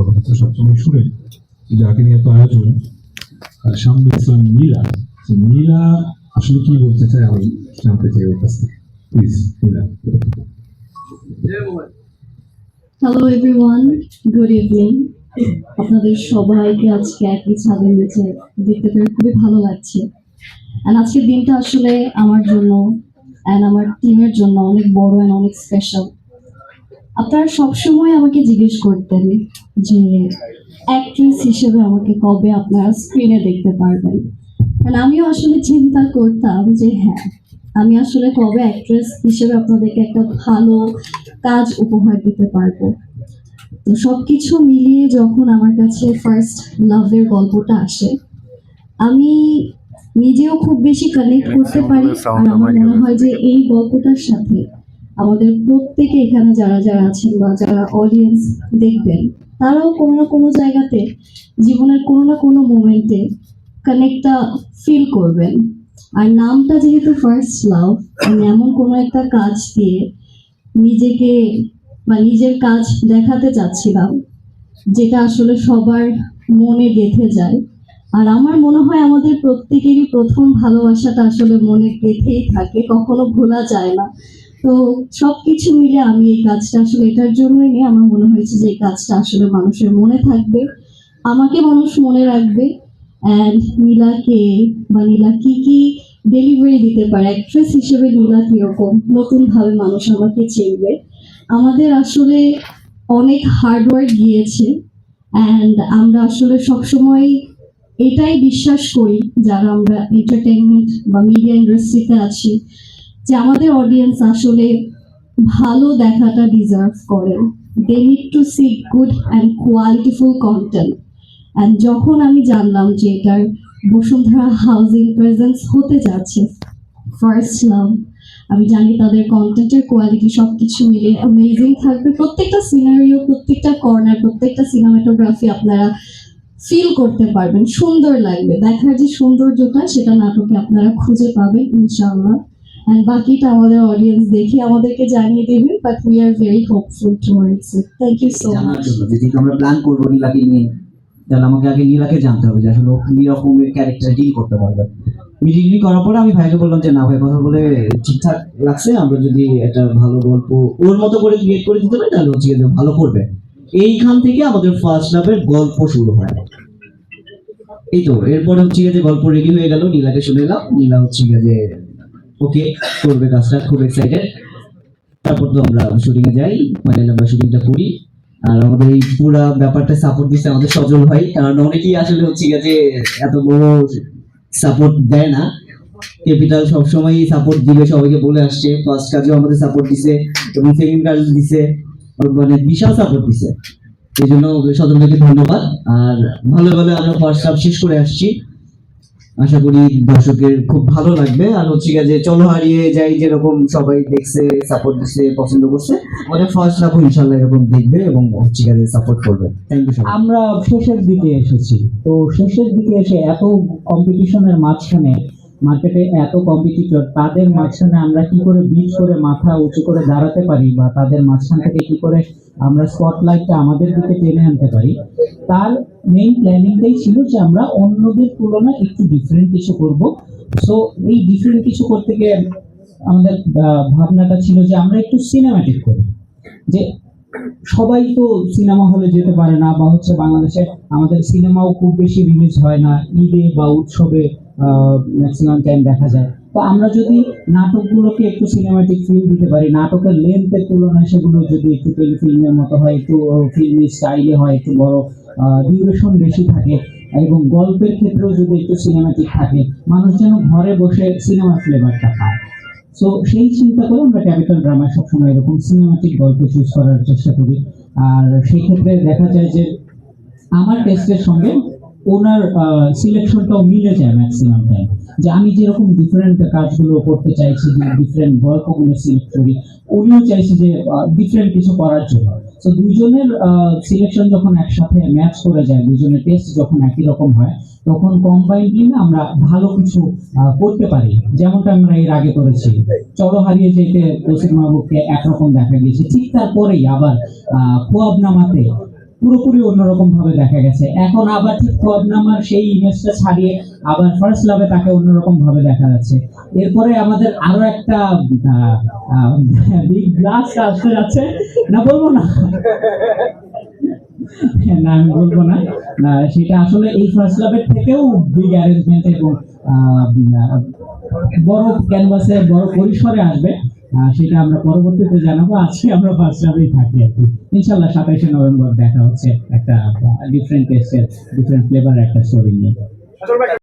বাবার কথা তো সবসময় যাকে নিয়ে ইসলাম আসলে কি বলতে চায় আমি জানতে চাই ওর কাছ please hello everyone good evening আপনাদের সবাইকে আজকে একই ছাদের নিচে দেখতে পেরে খুবই ভালো লাগছে। আজকের দিনটা আসলে আমার জন্য অ্যান্ড আমার টিমের জন্য অনেক বড় অ্যান্ড অনেক স্পেশাল আপনারা সবসময় আমাকে জিজ্ঞেস করতেন যে অ্যাক্ট্রেস হিসেবে আমাকে কবে আপনারা স্ক্রিনে দেখতে পারবেন। And আমিও আসলে চিন্তা করতাম যে হ্যাঁ আমি আসলে কবে অ্যাক্ট্রেস হিসেবে আপনাদেরকে একটা ভালো কাজ উপহার দিতে পারব। তো সবকিছু মিলিয়ে যখন আমার কাছে ফার্স্ট লাভের গল্পটা আসে আমি নিজেও খুব বেশি কানেক্ট করতে পারি আর আমার মনে হয় যে এই গল্পটার সাথে আমাদের প্রত্যেকে এখানে যারা যারা আছেন বা যারা অডিয়েন্স দেখবেন, তারাও কোনো না কোনো জায়গাতে জীবনের কোনো না কোনো মোমেন্টে কানেক্টটা ফিল করবেন। আর নামটা যেহেতু ফার্স্ট লাভ আমি এমন কোনো একটা কাজ দিয়ে নিজেকে বা নিজের কাজ দেখাতে চাচ্ছিলাম, যেটা আসলে সবার মনে গেঁথে যায়। আর আমার মনে হয় আমাদের প্রত্যেকেরই প্রথম ভালোবাসাটা আসলে মনে গেঁথেই থাকে, কখনো ভোলা যায় না। তো সব কিছু মিলে আমি এই কাজটা আসলে এটার জন্যই নিয়ে আমার মনে হয়েছে যে এই কাজটা আসলে মানুষের মনে থাকবে, আমাকে মানুষ মনে রাখবে অ্যান্ড নীলাকে বা নীলা কী কী ডেলিভারি দিতে পারে অ্যাক্ট্রেস হিসেবে নীলা কীরকম, নতুনভাবে মানুষ আমাকে চিনবে। আমাদের আসলে অনেক হার্ডওয়ার্ক গিয়েছে অ্যান্ড আমরা আসলে সবসময় এটাই বিশ্বাস করি, যারা আমরা এন্টারটেনমেন্ট বা মিডিয়া ইন্ডাস্ট্রিতে আছি যে আমাদের অডিয়েন্স আসলে ভালো দেখাটা ডিজার্ভ করেন they need to see good and qualityful content and যখন আমি জানলাম যে এটার বসুন্ধরা হাউজিং প্রেজেন্স হতে যাচ্ছে ফার্স্ট লাভ আমি জানি তাদের কন্টেন্টের কোয়ালিটি সব কিছু মিলে অ্যামেজিং থাকবে। প্রত্যেকটা সিনারিও প্রত্যেকটা কর্নার প্রত্যেকটা সিনেমাটোগ্রাফি আপনারা ফিল করতে পারবেন। সুন্দর লাগবে। দেখার যে সৌন্দর্যটা, সেটা নাটকে আপনারা খুঁজে পাবেন, ইনশাআল্লাহ। অ্যান্ড বাকিটা আমাদের অডিয়েন্স দেখে আমাদেরকে জানিয়ে দেবেন but we are very hopeful towards it thank you so much জন্য যদি আমরা প্ল্যান করব নীলাকে নিয়ে তাহলে আমাকে আগে নীলাকে জানতে হবে যে আসলে ও কি রকমের ক্যারেক্টার ডিল করতে পারবে। মিটিং করার পরে আমি ভাইকে বললাম যে না ভাই কথা বলে ঠিকঠাক লাগছে আমরা যদি একটা ভালো গল্প ওর মতো করে ক্রিয়েট করে দিতে পারি তাহলে হচ্ছে ভালো করবে। এইখান থেকে আমাদের ফার্স্ট লাভের গল্প শুরু হয়। এই তো এরপরে হচ্ছে যে গল্প রেডি হয়ে গেল নীলাকে শুনে এলাম নীলা হচ্ছে যে ওকে করবে কাজটা, খুব এক্সাইটেড তারপর তো আমরা শুটিং এ যাই মানে আমরা শুটিংটা করি। আর আমাদের এই পুরা ব্যাপারটা সাপোর্ট দিচ্ছে আমাদের সজল ভাই, কারণ অনেকেই আসলে হচ্ছে যে এত বড় সাপোর্ট দেয় না। ক্যাপিটাল সবসময় সাপোর্ট দিবে, সবাইকে বলে আসছে। ফার্স্ট কাজেও আমাদের সাপোর্ট দিছে, এবং সেকেন্ড কাজ দিছে মানে বিশাল সাপোর্ট দিছে। এই জন্য সজল ভাইকে ধন্যবাদ। আর ভালো ভালো আমরা ফার্স্ট হাফ শেষ করে আসছি। আশা করি দর্শকের খুব ভালো লাগবে। আর হচ্ছে যে চলো হারিয়ে যাই যেরকম সবাই দেখছে সাপোর্ট দিচ্ছে, পছন্দ করছে, আমাদের ফার্স্ট লাভ ইনশাল্লাহ এরকম দেখবে এবং হচ্ছে গিয়ে সাপোর্ট করবে। থ্যাংক ইউ আমরা শেষের দিকে এসেছি। তো শেষের দিকে এসে এত কম্পিটিশনের মাঝখানে মার্কেটে এত কম্পিটিটর তাদের মাঝখানে আমরা কি করে বিট করে মাথা উঁচু করে দাঁড়াতে পারি বা তাদের মাঝখান থেকে কি করে আমরা স্পটলাইটটা আমাদের দিকে টেনে আনতে পারি। তার মেইন প্ল্যানিংটাই ছিল যে আমরা অন্যদের তুলনায় একটু ডিফারেন্ট কিছু করব। সো এই ডিফারেন্ট কিছু করতে গিয়ে আমাদের ভাবনাটা ছিল যে আমরা একটু সিনেমাটিক করি। যে সবাই তো সিনেমা হলে যেতে পারে না বা হচ্ছে বাংলাদেশে আমাদের সিনেমাও খুব বেশি রিলিজ হয় না। ঈদে বা উৎসবে ম্যাক্সিমাম টাইম দেখা যায়। তো আমরা যদি নাটকগুলোকে একটু সিনেমাটিক ফিল দিতে পারি, নাটকের লেন্থের তুলনায় সেগুলো যদি একটু টেলিফিল্মের মতো হয়, একটু ফিল্মি স্টাইলে হয়, একটু বড় ডিউরেশন বেশি থাকে এবং গল্পের ক্ষেত্রেও যদি একটু সিনেমাটিক থাকে, মানুষ যেন ঘরে বসে সিনেমা ফ্লেভারটা পায়। সো সেই চিন্তা করে আমরা ক্যাপিটাল ড্রামায় সবসময় এরকম সিনেমাটিক গল্প চুজ করার চেষ্টা করি। আর সেই ক্ষেত্রে দেখা যায় যে আমার টেস্টের সঙ্গে ওনার সিলেকশনটাও মিলে যায় ম্যাক্সিমাম টাইম যে আমি যেরকম ডিফারেন্ট কাজগুলো করতে চাইছি, যে ডিফারেন্ট গল্পগুলো সিলেক্ট করি উনিও চাইছে যে ডিফারেন্ট কিছু করার জন্য। তো দুইজনের সিলেকশন যখন একসাথে ম্যাচ করে যায় দুজনের টেস্ট যখন একই রকম হয়, তখন কম্বাইন্ডলি না আমরা ভালো কিছু করতে পারি। যেমনটা আমরা এর আগে করেছি। চলো হারিয়ে যেতে তসির মাহবুবকে একরকম দেখা গিয়েছে। ঠিক তারপরেই আবার খোয়াব নামাতে পুরোপুরি অন্যরকম ভাবে দেখা গেছে। এখন আবার ঠিক পদ্মামার সেই ইমেজটা ছাড়িয়ে আবার ফার্স্ট লাভে তাকে অন্যরকম ভাবে দেখা যাচ্ছে। এরপরে আমাদের আরও একটা আসতে যাচ্ছে। না, বলব না? না, আমি বলব না। সেটা আসলে এই ফার্স্ট লাভের থেকেও বিগ অ্যারেঞ্জমেন্ট এবং বড় ক্যানভাসে বড় পরিসরে আসবে। সেটা আমরা পরবর্তীতে জানাব। আজকে আমরা ফার্স্ট হাফেই থাকি আর কি। ইনশাল্লাহ সাতাইশে নভেম্বর দেখা হচ্ছে একটা ডিফারেন্ট টেস্টের ডিফারেন্ট ফ্লেভার একটা স্টোরি নিয়ে।